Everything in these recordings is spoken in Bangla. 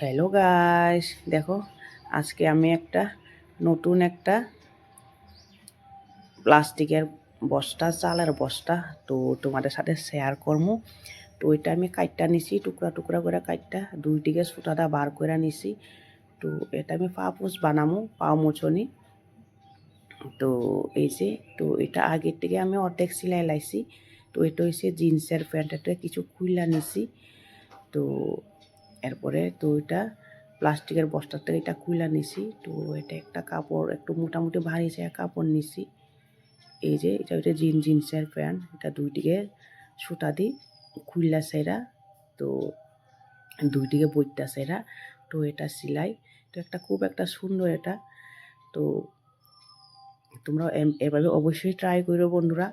হ্যালো গাইস দেখো, আজকে আমি একটা নতুন একটা প্লাস্টিকের বস্তা, চালের বস্তা তো তোমাদের সাথে শেয়ার করব। তো এটা আমি কাইটটা নিছি, টুকরা টুকরা করে কাইটটা, দুই দিকে সুতাটা বার করে নিছি। তো এটা আমি পা পুষ বানামো পাও মোচনি। তো এই যে, তো এটা আগের থেকে আমি অর্ধেক সিলাই লাইছি। তো এটা হচ্ছে জিন্সের প্যান্ট, এটা কিছু খুইলা নিছি। তো এরপরে তো এটা প্লাস্টিকের বস্তার থেকে এটা খুইলা নিছি। তো এটা একটা কাপড়, একটু মোটামুটি ভারী সে কাপড় নিছি। এই যে, এটা ওইটা জিন, জিন্সের প্যান্ট, এটা দুই দিকে সুতা দিই কুইলা সেরা তো দুই দিকে বইটা সেরা তো এটা সিলাই। তো একটা খুব একটা সুন্দর এটা। তো তোমরা এভাবে অবশ্যই ট্রাই করো বন্ধুরা।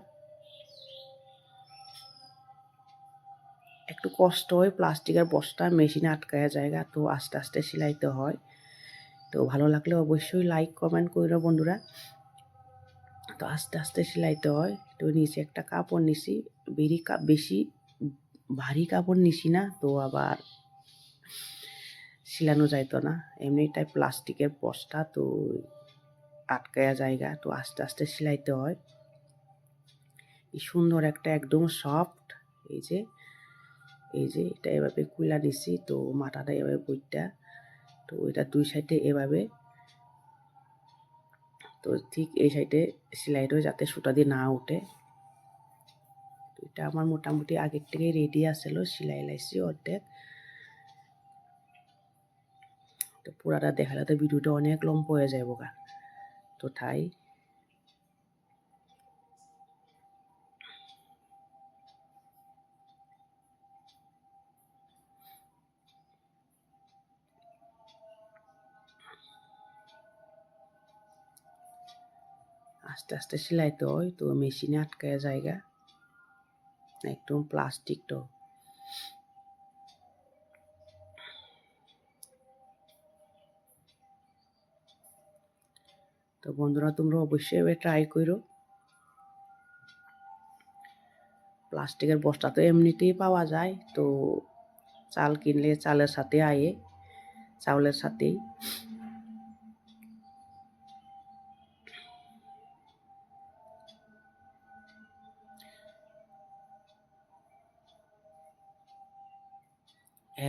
কষ্ট হয় প্লাস্টিকের বস্তা মেশিনে আটকায়া জায়গা, তো আস্তে আস্তে সেলাইতে হয়। তো ভালো লাগলে অবশ্যই লাইক কমেন্ট করো বন্ধুরা। তো আস্তে আস্তে সেলাইতে হয়। তো নিচে একটা কাপড় নিছি, বেরি বেশি ভারী কাপড় নিছি না, তো আবার সিলানো যাইতো না। এমনিটাই প্লাস্টিকের বস্তা, তো আটকায়া জায়গা, তো আস্তে আস্তে সেলাইতে হয়। সুন্দর একটা, একদম সফট এই যে এই যে এটা এভাবে কুলা নিছি তো মাথাটা এভাবে বইটা তো এটা দুই সাইডে এভাবে। তো ঠিক এই সাইডে সেলাইটা যাতে সুতা দিয়ে না উঠে। এটা আমার মোটামুটি আগের থেকে রেডি আসছিল সেলাই লাইছি অর্ধেক। তো পুরাটা দেখালে তো ভিডিওটা অনেক লম্ব হয়ে যায় বোকা তো তাই আস্তে আস্তে সেলাইতে হয় তো মেশিনে আটকায় জায়গা। একদম প্লাস্টিক তো। তো বন্ধুরা, তোমরা অবশ্যই এবার ট্রাই করো। প্লাস্টিকের বস্তা তো এমনিতেই পাওয়া যায়, তো চাল কিনলে চালের সাথে আয়ে, চাউলের সাথেই।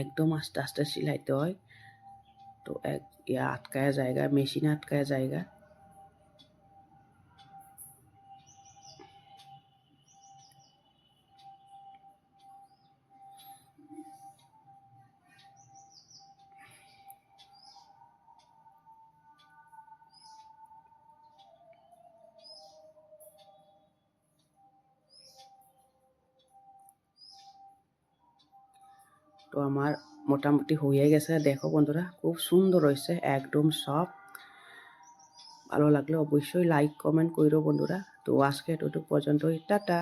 একদম আস্তে আস্তে সিলাইতে হয়। তো এক ইয়া আটকায় জায়গা মেশিন আটকায় জায়গা। তো আমার মোটামুটি হয়ে গেছে। দেখো বন্ধুরা, খুব সুন্দর হয়েছে, একদম সব ভালো লাগলে অবশ্যই লাইক কমেন্ট করো বন্ধুরা। তো আজকে এটুকু পর্যন্তই, টাটা।